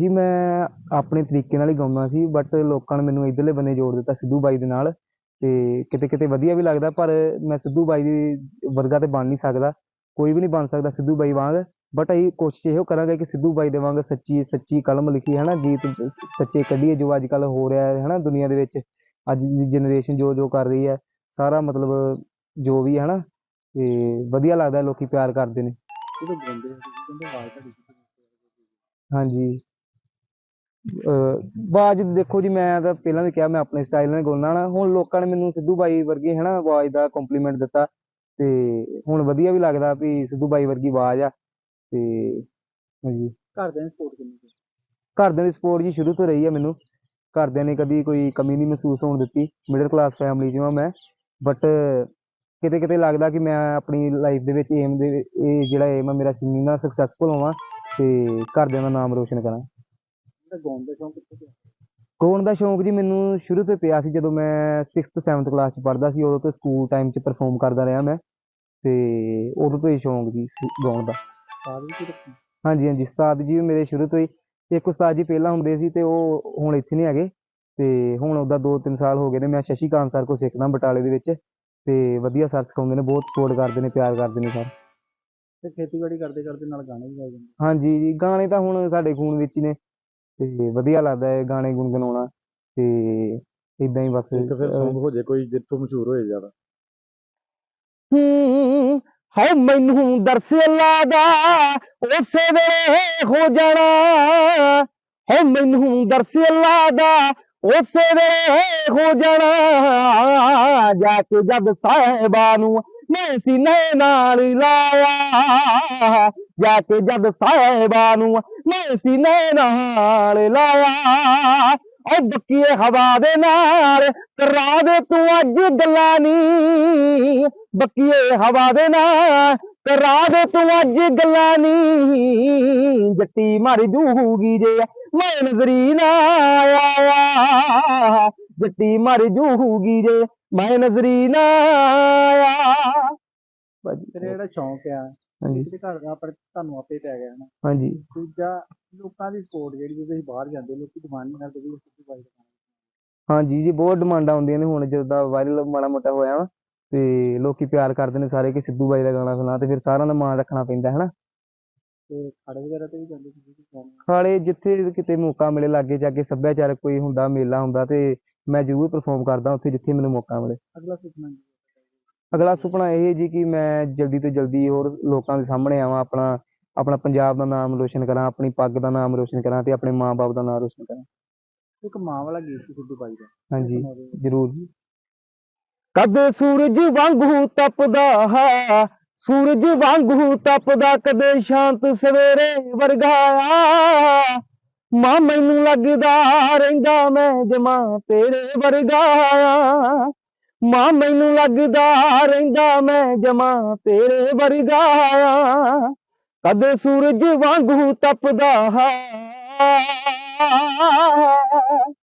ਜੀ ਮੈਂ ਆਪਣੇ ਤਰੀਕੇ ਨਾਲ ਹੀ ਗਾਉਂਦਾ ਸੀ ਬਟ ਲੋਕਾਂ ਨੇ ਮੈਨੂੰ ਇਧਰਲੇ ਬੰਨੇ ਜੋੜ ਦਿੱਤਾ ਸਿੱਧੂ ਬਾਈ ਦੇ ਨਾਲ ਤੇ ਕਿਤੇ ਕਿਤੇ ਵਧੀਆ ਵੀ ਲੱਗਦਾ ਪਰ ਮੈਂ ਸਿੱਧੂ ਬਾਈ ਦੀ ਵਰਗਾ ਤੇ ਬਣ ਨਹੀਂ ਸਕਦਾ ਕੋਈ ਵੀ ਨਹੀਂ ਬਣ ਸਕਦਾ ਸਿੱਧੂ ਬਾਈ ਵਾਂਗ ਬਟ ਅਸੀਂ ਕੋਸ਼ਿਸ਼ ਇਹੋ ਕਰਾਂਗੇ ਕਿ ਸਿੱਧੂ ਬਾਈ ਦੇ ਵਾਂਗ ਸੱਚੀ ਸੱਚੀ ਕਲਮ ਲਿਖੀ ਹੈ ਨਾ ਗੀਤ ਸੱਚੇ ਕੱਢੀਏ ਜੋ ਅੱਜ ਕੱਲ ਹੋ ਰਿਹਾ ਹੈ ਨਾ ਦੁਨੀਆ ਦੇ ਵਿੱਚ ਅੱਜ ਦੀ ਜਨਰੇਸ਼ਨ ਜੋ ਜੋ ਕਰ ਰਹੀ ਹੈ ਸਾਰਾ ਮਤਲਬ ਜੋ ਵੀ ਹੈ ਨਾ ਤੇ ਵਧੀਆ ਲੱਗਦਾ ਲੋਕੀ ਪਿਆਰ ਕਰਦੇ ਨੇ। ਹਾਂਜੀ। ਆਵਾਜ਼ ਦੇਖੋ ਜੀ ਮੈਂ ਤਾਂ ਪਹਿਲਾਂ ਵੀ ਕਿਹਾ ਮੈਂ ਆਪਣੇ ਸਟਾਈਲ ਨਾਲ ਗਾਉਂਦਾ ਨਾ ਹੁਣ ਲੋਕਾਂ ਨੇ ਮੈਨੂੰ ਸਿੱਧੂ ਬਾਈ ਵਰਗੀ ਹੈ ਨਾ ਆਵਾਜ਼ ਦਾ ਕੰਪਲੀਮੈਂਟ ਦਿੱਤਾ ਤੇ ਹੁਣ ਵਧੀਆ ਵੀ ਲੱਗਦਾ ਵੀ ਸਿੱਧੂ ਬਾਈ ਵਰਗੀ ਆਵਾਜ਼ ਆ ਤੇ ਹਾਂਜੀ। ਘਰਦਿਆਂ ਦੀ ਸਪੋਰਟ ਕਿੰਨੀ ਕੁ? ਘਰਦਿਆਂ ਦੀ ਸਪੋਰਟ ਜੀ ਸ਼ੁਰੂ ਤੋਂ ਰਹੀ ਹੈ ਮੈਨੂੰ। ਘਰਦਿਆਂ ਨੇ ਕਦੀ ਕੋਈ ਕਮੀ ਨਹੀਂ ਮਹਿਸੂਸ ਹੋਣ ਦਿੱਤੀ। ਮਿਡਲ ਕਲਾਸ ਫੈਮਿਲੀ ਹਾਂ ਮੈਂ। ਬਟ ਕਿਤੇ ਕਿਤੇ ਲੱਗਦਾ ਕਿ ਮੈਂ ਆਪਣੀ ਲਾਈਫ ਦੇ ਵਿੱਚ ਏਮ ਦੇ ਇਹ ਜਿਹੜਾ ਏਮ ਆ ਮੇਰਾ ਸਿੰਗਿੰਗ ਨਾਲ ਸਕਸੈਸਫੁਲ ਹੋਵਾਂ ਤੇ ਘਰਦਿਆਂ ਦਾ ਨਾਮ ਰੋਸ਼ਨ ਕਰਾਂ। ਗਾਉਣ ਦਾ ਸ਼ੌਂਕ ਕਿੱਥੇ ਗਿਆ ਗਾਉਣ ਦਾ ਸ਼ੌਂਕ ਜੀ ਮੈਨੂੰ ਸ਼ੁਰੂ ਤੋਂ ਪਿਆ ਸੀ ਜਦੋਂ ਮੈਂ 6th 7th ਕਲਾਸ 'ਚ ਪੜ੍ਹਦਾ ਸੀ ਉਦੋਂ ਤੋਂ ਸਕੂਲ ਟਾਈਮ 'ਚ ਪਰਫਾਰਮ ਕਰਦਾ ਰਿਹਾ ਮੈਂ। ਤੇ ਉਦੋਂ ਤੋਂ ਹੀ ਸ਼ੌਂਕ ਜੀ ਗਾਉਣ ਦਾ। ਵੀ ਰੱਖੀ ਹਾਂਜੀ ਹਾਂਜੀ ਉਸਤਾਦ ਜੀ ਮੇਰੇ ਸ਼ੁਰੂ ਤੋਂ ਹੀ ਇੱਕ ਉਸਤਾਦ ਜੀ ਪਹਿਲਾਂ ਹੁੰਦੇ ਸੀ ਤੇ ਉਹ ਹੁਣ ਇੱਥੇ ਨਹੀਂ ਹੈਗੇ। ਤੇ ਹੁਣ ਉਹਦਾ 2-3 ਸਾਲ ਹੋ ਗਏ ਨੇ ਮੈਂ ਸ਼ਸ਼ੀ ਕਾਂਤ ਸਰ ਕੋ ਸਿੱਖਦਾ ਬਟਾਲੇ ਦੇ ਵਿੱਚ। ਤੇ ਵਧੀਆ ਸਰ ਸਿਖਾਉਂਦੇ ਨੇ ਬਹੁਤ ਸਪੋਰਟ ਕਰਦੇ ਨੇ ਪਿਆਰ ਕਰਦੇ ਨੇ ਸਰ। ਤੇ ਖੇਤੀਬਾੜੀ ਕਰਦੇ ਕਰਦੇ ਨਾਲ ਗਾਣੇ ਵੀ ਗਾ ਜਾਂਦੇ ਹਾਂਜੀ ਜੀ ਗਾਣੇ ਤਾਂ ਹੁਣ ਸਾਡੇ ਖੂਨ ਵਿੱਚ ਨੇ। ਤੇ ਵਧੀਆ ਲੱਗਦਾ ਹੈ ਗਾਣੇ ਗੁੰਗਣਾਉਣਾ ਤੇ ਇਦਾਂ ਹੀ ਬਸ ਇੱਕ ਫਿਰ ਸੌਂਗ ਹੋ ਜੇ ਕੋਈ ਜਿੱਥੋਂ ਮਸ਼ਹੂਰ ਹੋਏ ਜ਼ਿਆਦਾ। ਹੂੰ ਹਾਏ ਮੈਨੂੰ ਦਰਸ ਲਾਦਾ ਉਸੇ ਵੇਲੇ ਹੋ ਜਾਣਾ। ਹਾਏ ਮੈਨੂੰ ਦਰਸ ਲਾਦਾ ਉਸੇ ਵੇਲੇ ਹੋ ਜਾਣਾ। ਜਾ ਕੇ ਜਦ ਸਾਹਿਬਾਂ ਨੂੰ ਮੈਂ ਸੀਨੇ ਨਾਲ ਲਾਇਆ, ਜਾ ਕੇ ਜਦ ਸਾਹਿਬਾਂ ਨੂੰ ਮੈਂ ਸੀਨੇ ਨਾਲ ਲਾਇਆ। ਓ ਬੱਕੀਏ ਹਵਾ ਦੇ ਨਾਲ, ਕਰਾ ਦੇ ਤੂੰ ਅੱਜ ਗੱਲਾਂ ਨੀ ਬੱਕੀਏ ਹਵਾ ਦੇ ਨਾਲ, ਕਰਾ ਦੇ ਤੂੰ ਅੱਜ ਗੱਲਾਂ ਨੀ ਜੱਟੀ ਮਰ ਜੂਗੀ ਜੇ ਮੈਂ ਨਜ਼ਰੀ ਨਾ ਆਇਆ। ਜੱਟੀ ਮਰ ਜੂਗੀ ਜੇ ਮੈਂ ਨਜ਼ਰੀ ਨਾ ਆਇਆ। ਭਾਜੀ ਤੇਰਾ ਜਿਹੜਾ ਸ਼ੌਂਕ ਆ ਹਾਂਜੀ। ਕਿਤੇ ਘਰ ਦਾ ਪਰ ਤੁਹਾਨੂੰ ਆਪੇ ਪੈ ਗਿਆ ਨਾ ਹਾਂਜੀ। ਦੂਜਾ ਲੋਕਾਂ ਦੀ ਸਪੋਰਟ ਜਿਹੜੀ ਜਦੋਂ ਤੁਸੀਂ ਬਾਹਰ ਜਾਂਦੇ ਲੋਕੀ ਡਿਮਾਂਡ ਕਰਦੇ ਵੀ ਸਿੱਧੂ ਬਾਈ ਹਾਂਜੀ ਜੀ ਬਹੁਤ ਡਿਮਾਂਡਾਂ ਆਉਂਦੀਆਂ ਨੇ ਹੁਣ ਜਦੋਂ ਦਾ ਵਾਇਰਲ ਮਾੜਾ ਮੋਟਾ ਹੋਇਆ ਵਾ ਤੇ ਲੋਕੀ ਪਿਆਰ ਕਰਦੇ ਨੇ ਸਾਰੇ ਕਿ ਸਿੱਧੂ ਬਾਈ ਦਾ ਗਾਣਾ ਸੁਣਾ ਤੇ ਫਿਰ ਸਾਰਿਆਂ ਦਾ ਮਾਣ ਰੱਖਣਾ ਪੈਂਦਾ ਹੈ ਨਾ ਤੇ ਖੜੇ ਵਗੈਰਾ ਤੇ ਵੀ ਜਾਂਦੇ ਤੁਸੀਂ ਖਾਲੇ ਜਿੱਥੇ ਕਿਤੇ ਮੌਕਾ ਮਿਲੇ ਲਾਗੇ ਜਾਗੇ ਸੱਭਿਆਚਾਰਕ ਕੋਈ ਹੁੰਦਾ ਮੇਲਾ ਹੁੰਦਾ ਤੇ ਮੈਂ ਜ਼ਰੂਰ ਪਰਫਾਰਮ ਕਰਦਾ ਉੱਥੇ ਜਿੱਥੇ ਮੈਨੂੰ ਮੌਕਾ ਮਿਲੇ। ਅਗਲਾ ਸੁਪਨਾ ਕੀ ਹੈ? ਅਗਲਾ ਸੁਪਨਾ ਇਹ ਜੀ ਕਿ ਮੈਂ ਜਲਦੀ ਤੋਂ ਜਲਦੀ ਹੋਰ ਲੋਕਾਂ ਦੇ ਸਾਹਮਣੇ ਆਵਾਂ ਆਪਣਾ ਆਪਣਾ ਪੰਜਾਬ ਦਾ ਨਾਮ ਰੋਸ਼ਨ ਕਰਾਂ ਆਪਣੀ ਪੱਗ ਦਾ ਨਾਮ ਰੋਸ਼ਨ ਕਰਾਂ ਤੇ ਆਪਣੇ ਮਾਂ-ਬਾਪ ਦਾ ਨਾਮ ਰੋਸ਼ਨ ਕਰਾਂ। ਇੱਕ ਮਾਂ ਵਾਲਾ ਗੀਤ ਸੀ ਸਿੱਧੂ ਬਾਈ ਦਾ। ਹਾਂਜੀ। ਜ਼ਰੂਰ। ਜੀ ਕਦੇ ਸੂਰਜ ਵਾਂਗੂ ਤਪਦਾ ਹੈ? ਸੂਰਜ ਵਾਂਗੂ ਤਪਦਾ ਕਦੇ ਸ਼ਾਂਤ ਸਵੇਰੇ ਵਰਗਾਇਆ ਮਾਂ ਮੈਨੂੰ ਲੱਗਦਾ ਰਹਿੰਦਾ ਮੈਂ ਜਮਾ ਤੇਰੇ ਵਰਗਾ ਮਾਂ ਮੈਨੂੰ ਲੱਗਦਾ ਰਹਿੰਦਾ ਮੈਂ ਜਮਾ ਤੇਰੇ ਵਰਗਾ ਕਦੇ ਸੂਰਜ ਵਾਂਗੂ ਤਪਦਾ ਹੈ।